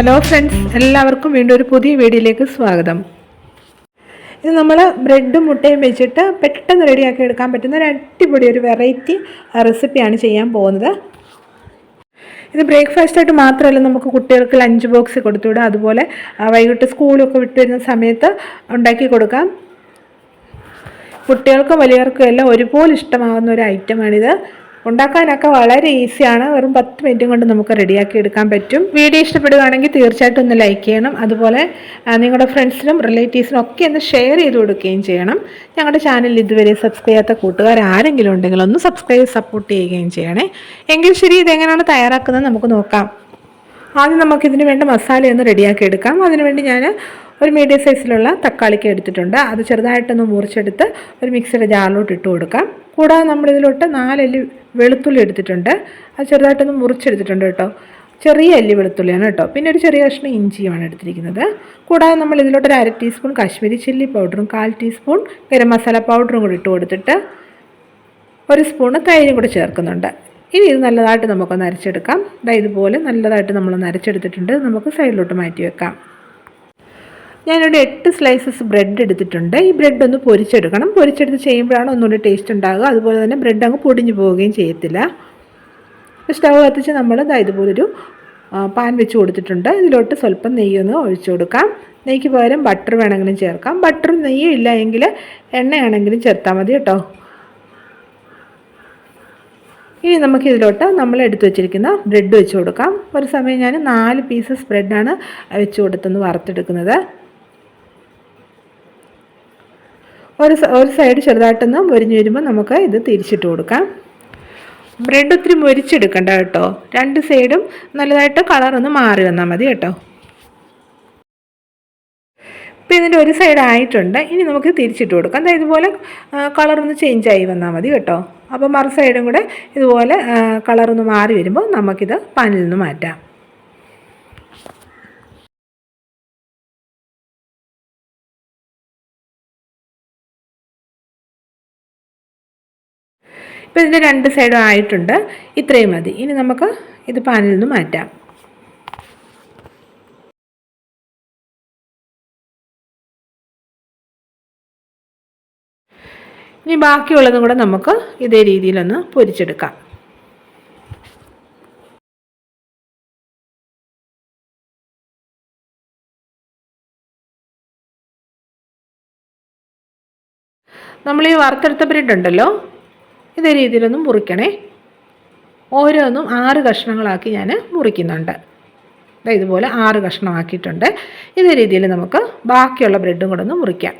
Hello friends എല്ലാവർക്കും വീണ്ടും ഒരു പുതിയ വീഡിയോയിലേക്ക് സ്വാഗതം. ഇത് നമ്മൾ ബ്രെഡും മുട്ടയും വെച്ചിട്ട് പെട്ടെന്ന് റെഡിയാക്കി എടുക്കാൻ പറ്റുന്ന ഒരു അടിപൊളി ഒരു വെറൈറ്റി റെസിപ്പിയാണ് ചെയ്യാൻ പോകുന്നത്. ഇത് ബ്രേക്ക്ഫാസ്റ്റായിട്ട് മാത്രമല്ല നമുക്ക് കുട്ടികൾക്ക് ലഞ്ച് ബോക്സ് കൊടുത്തുവിടാം. അതുപോലെ വൈകിട്ട് സ്കൂളൊക്കെ വിട്ട് വരുന്ന സമയത്ത് ഉണ്ടാക്കി കൊടുക്കാം. കുട്ടികൾക്കും വലിയവർക്കും എല്ലാം ഒരുപോലെ ഇഷ്ടമാകുന്ന ഒരു ഐറ്റമാണിത്. ഉണ്ടാക്കാനൊക്കെ വളരെ ഈസിയാണ്. വെറും പത്ത് മിനിറ്റും കൊണ്ട് നമുക്ക് റെഡിയാക്കി എടുക്കാൻ പറ്റും. വീഡിയോ ഇഷ്ടപ്പെടുകയാണെങ്കിൽ തീർച്ചയായിട്ടും ഒന്ന് ലൈക്ക് ചെയ്യണം. അതുപോലെ നിങ്ങളുടെ ഫ്രണ്ട്സിനും റിലേറ്റീവ്സിനും ഒക്കെ ഒന്ന് ഷെയർ ചെയ്ത് കൊടുക്കുകയും ചെയ്യണം. ഞങ്ങളുടെ ചാനൽ ഇതുവരെ സബ്സ്ക്രൈബ് ചെയ്യാത്ത കൂട്ടുകാർ ആരെങ്കിലും ഉണ്ടെങ്കിൽ ഒന്ന് സബ്സ്ക്രൈബ് സപ്പോർട്ട് ചെയ്യുകയും ചെയ്യണേ. എങ്കിൽ ശരി ഇതെങ്ങനെയാണ് തയ്യാറാക്കുന്നത് നമുക്ക് നോക്കാം. ആദ്യം നമുക്കിതിന് വേണ്ട മസാല ഒന്ന് റെഡിയാക്കി എടുക്കാം. അതിനുവേണ്ടി ഞാൻ ഒരു മീഡിയം സൈസിലുള്ള തക്കാളിക്ക് എടുത്തിട്ടുണ്ട്. അത് ചെറുതായിട്ടൊന്ന് മുറിച്ചെടുത്ത് ഒരു മിക്സിയുടെ ജാറിലോട്ട് ഇട്ട് കൊടുക്കാം. കൂടാതെ നമ്മളിതിലോട്ട് നാലല്ലി വെളുത്തുള്ളി എടുത്തിട്ടുണ്ട്. അത് ചെറുതായിട്ടൊന്ന് മുറിച്ചെടുത്തിട്ടുണ്ട് കേട്ടോ. ചെറിയ അല്ലി വെളുത്തുള്ളിയാണ് കേട്ടോ. പിന്നെ ഒരു ചെറിയ കഷ്ണം ഇഞ്ചിയുമാണ് എടുത്തിരിക്കുന്നത്. കൂടാതെ നമ്മൾ ഇതിലോട്ട് ഒരു അര ടീസ്പൂൺ കാശ്മീരി ചില്ലി പൗഡറും കാൽ ടീസ്പൂൺ ഗരം മസാല പൗഡറും കൂടി ഇട്ട് കൊടുത്തിട്ട് ഒരു സ്പൂണ് തൈരും കൂടി ചേർക്കുന്നുണ്ട്. ഇനി ഇത് നല്ലതായിട്ട് നമുക്കൊന്ന് അരച്ചെടുക്കാം. ഇതുപോലെ നല്ലതായിട്ട് നമ്മൾ അരച്ചെടുത്തിട്ടുണ്ട്. നമുക്ക് സൈഡിലോട്ട് മാറ്റി വെക്കാം. ഞാനിവിടെ എട്ട് സ്ലൈസസ് ബ്രെഡ് എടുത്തിട്ടുണ്ട്. ഈ ബ്രെഡ് ഒന്ന് പൊരിച്ചെടുക്കണം. പൊരിച്ചെടുത്ത് ചെയ്യുമ്പോഴാണ് ഒന്നുകൂടി ടേസ്റ്റ് ഉണ്ടാകുക അതുപോലെ തന്നെ ബ്രെഡ് അങ്ങ് പൊടിഞ്ഞു പോവുകയും ചെയ്യത്തില്ല. സ്റ്റവ് കത്തിച്ച് നമ്മൾ ഇതാ ഇതുപോലൊരു പാൻ വെച്ച് കൊടുത്തിട്ടുണ്ട്. ഇതിലോട്ട് സ്വല്പം നെയ്യൊന്ന് ഒഴിച്ചു കൊടുക്കാം. നെയ്ക്ക് പകരം ബട്ടർ വേണമെങ്കിലും ചേർക്കാം. ബട്ടറും നെയ്യും ഇല്ല എങ്കിൽ എണ്ണയാണെങ്കിലും ചേർത്താൽ മതി കേട്ടോ. ഇനി നമുക്ക് ഇതിലോട്ട് നമ്മൾ എടുത്തു വെച്ചിരിക്കുന്ന ബ്രെഡ് വെച്ച് കൊടുക്കാം. ഒരു സമയം ഞാൻ നാല് പീസസ് ബ്രെഡാണ് വെച്ച് കൊടുത്തൊന്ന് വറുത്തെടുക്കുന്നത്. ഒരു ഒരു സൈഡ് ചെറുതായിട്ടൊന്ന് മുരിഞ്ഞ് വരുമ്പോൾ നമുക്ക് ഇത് തിരിച്ചിട്ട് കൊടുക്കാം. ബ്രെഡ് ഒത്തിരി മുരിച്ചെടുക്കണ്ട കേട്ടോ. രണ്ട് സൈഡും നല്ലതായിട്ട് കളറൊന്ന് മാറി വന്നാൽ മതി കേട്ടോ. ഇപ്പം ഇതിന്റെ ഒരു സൈഡ് ആയിട്ടുണ്ട്. ഇനി നമുക്ക് തിരിച്ചിട്ട് കൊടുക്കാം. ദാ ഇതുപോലെ കളറൊന്ന് ചേഞ്ച് ആയി വന്നാൽ മതി കേട്ടോ. അപ്പോൾ മറു സൈഡും കൂടെ ഇതുപോലെ കളറൊന്ന് മാറി വരുമ്പോൾ നമുക്കിത് പാനിൽ നിന്ന് മാറ്റാം. ഇപ്പോൾ ഇതിന്റെ രണ്ട് സൈഡും ആയിട്ടുണ്ട്. ഇത്രയും മതി. ഇനി നമുക്ക് ഇത് പാനിൽ നിന്ന് മാറ്റാം. ഇനി ബാക്കിയുള്ളതും കൂടെ നമുക്ക് ഇതേ രീതിയിലൊന്ന് പൊരിച്ചെടുക്കാം. നമ്മൾ ഈ വറുത്തെടുത്ത ബ്രെഡ് ഉണ്ടല്ലോ ഇതേ രീതിയിലൊന്നും മുറിക്കണേ. ഓരോന്നും ആറ് കഷ്ണങ്ങളാക്കി ഞാൻ മുറിക്കുന്നുണ്ട്. ഇതുപോലെ ആറ് കഷ്ണമാക്കിയിട്ടുണ്ട്. ഇതേ രീതിയിൽ നമുക്ക് ബാക്കിയുള്ള ബ്രെഡും കൂടെ ഒന്ന് മുറിക്കാം.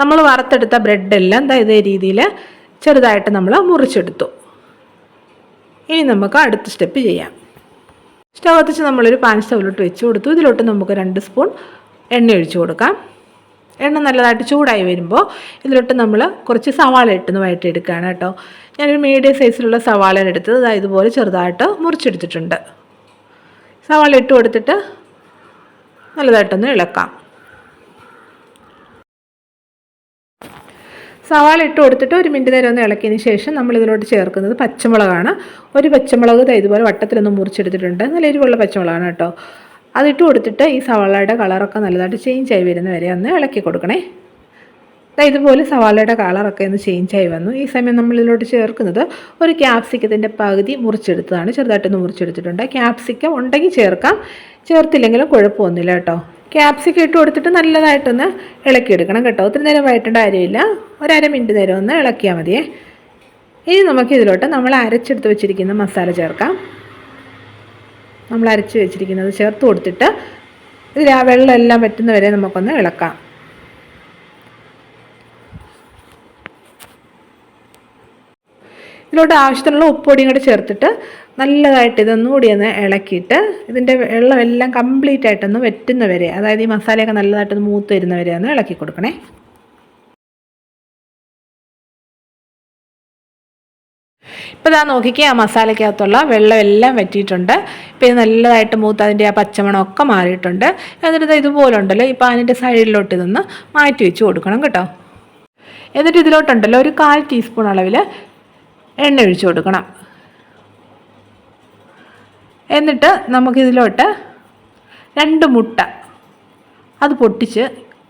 നമ്മൾ വറുത്തെടുത്ത ബ്രെഡെല്ലാം ഇതേ രീതിയിൽ ചെറുതായിട്ട് നമ്മൾ മുറിച്ചെടുത്തു. ഇനി നമുക്ക് അടുത്ത സ്റ്റെപ്പ് ചെയ്യാം. സ്റ്റവ് കത്തിച്ച് നമ്മളൊരു പാൻ സ്റ്റവിലോട്ട് വെച്ച് കൊടുത്തു. ഇതിലോട്ട് നമുക്ക് രണ്ട് സ്പൂൺ എണ്ണ ഒഴിച്ചു കൊടുക്കാം. എണ്ണ നല്ലതായിട്ട് ചൂടായി വരുമ്പോൾ ഇതിലോട്ട് നമ്മൾ കുറച്ച് സവാള ഇട്ടെന്ന് വഴറ്റിയെടുക്കുകയാണ് കേട്ടോ. ഞാനൊരു മീഡിയം സൈസിലുള്ള സവാളയാണ് എടുത്തത്. അതായത് ഇതുപോലെ ചെറുതായിട്ട് മുറിച്ചെടുത്തിട്ടുണ്ട്. സവാള ഇട്ട് കൊടുത്തിട്ട് നല്ലതായിട്ടൊന്ന് ഇളക്കാം. സവാള ഇട്ട് കൊടുത്തിട്ട് ഒരു മിനിറ്റ് നേരം ഒന്ന് ഇളക്കിയതിന് ശേഷം നമ്മൾ ഇതിലോട്ട് ചേർക്കുന്നത് പച്ചമുളകാണ്. ഒരു പച്ചമുളക് ഇതുപോലെ വട്ടത്തിലൊന്ന് മുറിച്ചെടുത്തിട്ടുണ്ട്. നല്ല എരിവുള്ള പച്ചമുളകാണ് കേട്ടോ. അതിട്ട് കൊടുത്തിട്ട് ഈ സവാളയുടെ കളറൊക്കെ നല്ലതായിട്ട് ചേഞ്ച് ആയി വരുന്ന വരെ ഒന്ന് ഇളക്കി കൊടുക്കണേ. ഇതുപോലെ സവാളയുടെ കളറൊക്കെ ഒന്ന് ചേഞ്ച് ആയി വന്നു. ഈ സമയം നമ്മൾ ഇതിലോട്ട് ചേർക്കുന്നത് ഒരു ക്യാപ്സിക്കത്തിന്റെ പകുതി മുറിച്ചെടുത്തതാണ്. ചെറുതായിട്ടൊന്ന് മുറിച്ചെടുത്തിട്ടുണ്ട്. ക്യാപ്സിക്കം ഉണ്ടെങ്കിൽ ചേർക്കാം. ചേർത്തില്ലെങ്കിലും കുഴപ്പമൊന്നുമില്ല കേട്ടോ. ക്യാപ്സിക്കം ഇട്ട് കൊടുത്തിട്ട് നല്ലതായിട്ടൊന്ന് ഇളക്കിയെടുക്കണം കേട്ടോ. ഒത്തിരി നേരം വഴറ്റേണ്ട കാര്യമില്ല. ഒരര മിനിറ്റ് നേരം ഒന്ന് ഇളക്കിയാൽ മതിയേ. ഇനി നമുക്ക് ഇതിലോട്ട് നമ്മൾ അരച്ചെടുത്ത് വെച്ചിരിക്കുന്ന മസാല ചേർക്കാം. നമ്മൾ അരച്ച് വെച്ചിരിക്കുന്നത് ചേർത്ത് കൊടുത്തിട്ട് ഇതിൽ ആ വെള്ളം എല്ലാം നമുക്കൊന്ന് ഇളക്കാം. ഇതിലോട്ട് ആവശ്യത്തിനുള്ള ഉപ്പൊടിയും കൂടി ചേർത്തിട്ട് നല്ലതായിട്ട് ഇതൊന്നുകൂടി ഒന്ന് ഇളക്കിയിട്ട് ഇതിന്റെ വെള്ളമെല്ലാം കംപ്ലീറ്റ് ആയിട്ടൊന്ന് വെറ്റുന്നവരെ അതായത് ഈ മസാലയൊക്കെ നല്ലതായിട്ടൊന്ന് മൂത്ത് വരുന്ന വരെ ഒന്ന് ഇളക്കി കൊടുക്കണേ. ഇപ്പോൾ ഇതാ നോക്കിക്കേ ആ മസാലയ്ക്കകത്തുള്ള വെള്ളമെല്ലാം വറ്റിയിട്ടുണ്ട് ഇപ്പോൾ ഇത് നല്ലതായിട്ട് മൂത്ത് അതിന്റെ ആ പച്ചമണമൊക്കെ മാറിയിട്ടുണ്ട്. എന്നിട്ട് ഇത് ഇതുപോലെ ഉണ്ടല്ലോ ഇപ്പോൾ അതിന്റെ സൈഡിലോട്ട് ഇതൊന്ന് മാറ്റി വെച്ച് കൊടുക്കണം കേട്ടോ. എന്നിട്ട് ഇതിലോട്ടുണ്ടല്ലോ ഒരു കാൽ ടീസ്പൂൺ അളവിൽ എണ്ണ ഒഴിച്ചു കൊടുക്കണം. എന്നിട്ട് നമുക്കിതിലോട്ട് രണ്ട് മുട്ട അത് പൊട്ടിച്ച്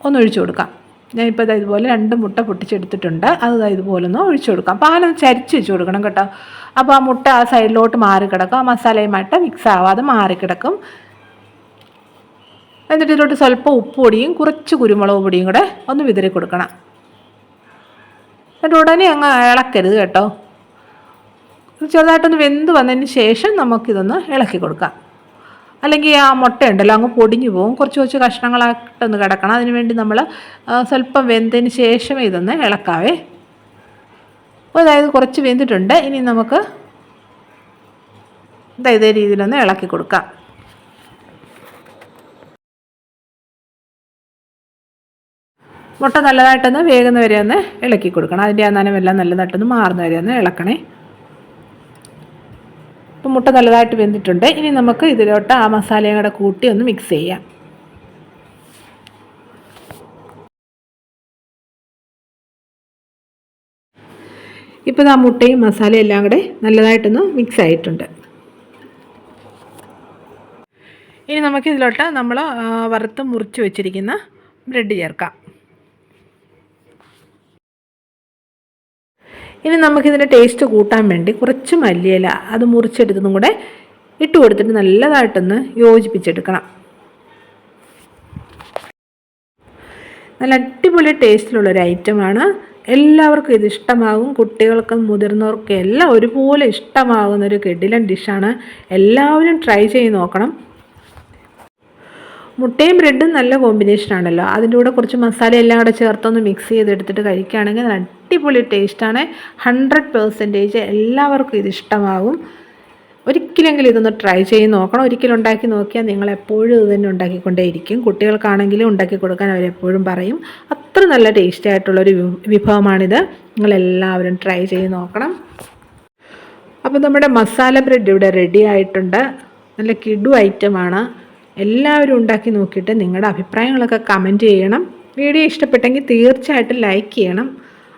ഒന്ന് ഒഴിച്ചു കൊടുക്കാം. ഞാനിപ്പോൾ ഇതാ ഇതുപോലെ രണ്ട് മുട്ട പൊട്ടിച്ചെടുത്തിട്ടുണ്ട്. അത് ഇതാ ഇതുപോലെ ഒന്ന് ഒഴിച്ചു കൊടുക്കാം. പാലൊന്ന് ചരിച്ച് വെച്ച് കൊടുക്കണം കേട്ടോ. അപ്പോൾ ആ മുട്ട ആ സൈഡിലോട്ട് മാറി കിടക്കും ആ മസാലയുമായിട്ട് മിക്സ് ആവാതെ മാറി കിടക്കും എന്നിട്ട് ഇതിലോട്ട് സ്വല്പം ഉപ്പ് പൊടിയും കുറച്ച് കുരുമുളക് പൊടിയും കൂടെ ഒന്ന് വിതറി കൊടുക്കണം. എന്നിട്ട് ഉടനെ അങ്ങ് ഇളക്കരുത് കേട്ടോ. ചെറുതായിട്ടൊന്ന് വെന്ത് വന്നതിന് ശേഷം നമുക്കിതൊന്ന് ഇളക്കി കൊടുക്കാം. അല്ലെങ്കിൽ ആ മുട്ട ഉണ്ടല്ലോ അങ്ങ് പൊടിഞ്ഞു പോകും. കുറച്ച് കുറച്ച് കഷ്ണങ്ങളായിട്ടൊന്ന് കിടക്കണം. അതിനുവേണ്ടി നമ്മൾ സ്വല്പം വെന്തതിന് ശേഷം ഇതൊന്ന് ഇളക്കാവേ. അതായത് കുറച്ച് വെന്തിട്ടുണ്ട്. ഇനി നമുക്ക് ഇതേ രീതിയിലൊന്ന് ഇളക്കി കൊടുക്കാം. മുട്ട നല്ലതായിട്ടൊന്ന് വേഗം വരെ ഒന്ന് ഇളക്കി കൊടുക്കണം. അതിന്റെ ആ നനമെല്ലാം നല്ലതായിട്ടൊന്ന് മാറുന്ന വരെ ഒന്ന് ഇളക്കണേ. ഇപ്പം മുട്ട നല്ലതായിട്ട് വെന്തിട്ടുണ്ട്. ഇനി നമുക്ക് ഇതിലോട്ട് ആ മസാലയും കൂടെ കൂട്ടി ഒന്ന് മിക്സ് ചെയ്യാം. ഇപ്പോൾ ആ മുട്ടയും മസാലയും എല്ലാം കൂടെ നല്ലതായിട്ടൊന്ന് മിക്സ് ആയിട്ടുണ്ട്. ഇനി നമുക്ക് ഇതിലോട്ട് നമ്മൾ വറുത്ത് മുറിച്ച് വെച്ചിരിക്കുന്ന ബ്രെഡ് ചേർക്കാം. ഇനി നമുക്കിതിന്റെ ടേസ്റ്റ് കൂട്ടാൻ വേണ്ടി കുറച്ച് മല്ലിയില അത് മുറിച്ചെടുത്തതും കൂടെ ഇട്ട് കൊടുത്തിട്ട് നല്ലതായിട്ടൊന്ന് യോജിപ്പിച്ചെടുക്കണം. നല്ല അടിപൊളി ടേസ്റ്റിലുള്ളൊരു ഐറ്റമാണ്. എല്ലാവർക്കും ഇത് ഇഷ്ടമാകും. കുട്ടികൾക്കും മുതിർന്നവർക്കും എല്ലാം ഒരുപോലെ ഇഷ്ടമാകുന്ന ഒരു കിടിലൻ ഡിഷാണ് എല്ലാവരും ട്രൈ ചെയ്ത് നോക്കണം. മുട്ടയും ബ്രെഡും നല്ല കോമ്പിനേഷൻ ആണല്ലോ. അതിന്റെ കൂടെ കുറച്ച് മസാല എല്ലാം കൂടെ ചേർത്തൊന്ന് മിക്സ് ചെയ്തെടുത്തിട്ട് കഴിക്കുകയാണെങ്കിൽ അടിപൊളി ടേസ്റ്റാണ് ഹൺഡ്രഡ് പെർസെന്റേജ് എല്ലാവർക്കും ഇത് ഇഷ്ടമാകും ഒരിക്കലെങ്കിലും ഇതൊന്ന് ട്രൈ ചെയ്ത് നോക്കണം. ഒരിക്കലും ഉണ്ടാക്കി നോക്കിയാൽ നിങ്ങൾ എപ്പോഴും ഇത് തന്നെ ഉണ്ടാക്കിക്കൊണ്ടേയിരിക്കും. കുട്ടികൾക്കാണെങ്കിലും ഉണ്ടാക്കി കൊടുക്കാൻ അവരെപ്പോഴും പറയും. അത്ര നല്ല ടേസ്റ്റി ആയിട്ടുള്ളൊരു വിഭവമാണിത്. നിങ്ങളെല്ലാവരും ട്രൈ ചെയ്ത് നോക്കണം. അപ്പോൾ നമ്മുടെ മസാല ബ്രെഡ് ഇവിടെ റെഡി ആയിട്ടുണ്ട്. നല്ല കിഡു ഐറ്റമാണ് എല്ലാവരും ഉണ്ടാക്കി നോക്കിയിട്ട് നിങ്ങളുടെ അഭിപ്രായങ്ങളൊക്കെ കമന്റ് ചെയ്യണം. വീഡിയോ ഇഷ്ടപ്പെട്ടെങ്കിൽ തീർച്ചയായിട്ടും ലൈക്ക് ചെയ്യണം.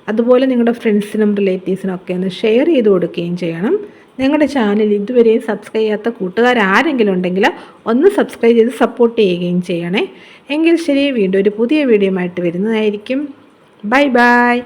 അതുപോലെ നിങ്ങളുടെ ഫ്രണ്ട്സിനും റിലേറ്റീവ്സിനും ഒക്കെ ഒന്ന് ഷെയർ ചെയ്ത് കൊടുക്കുകയും ചെയ്യണം. നിങ്ങളുടെ ചാനൽ ഇതുവരെയും സബ്സ്ക്രൈബ് ചെയ്യാത്ത കൂട്ടുകാർ ആരെങ്കിലും ഉണ്ടെങ്കിൽ ഒന്ന് സബ്സ്ക്രൈബ് ചെയ്ത് സപ്പോർട്ട് ചെയ്യുകയും ചെയ്യണേ. എങ്കിൽ ശരി വീണ്ടും ഒരു പുതിയ വീഡിയോ ആയിട്ട് വരുന്നതായിരിക്കും. Bye bye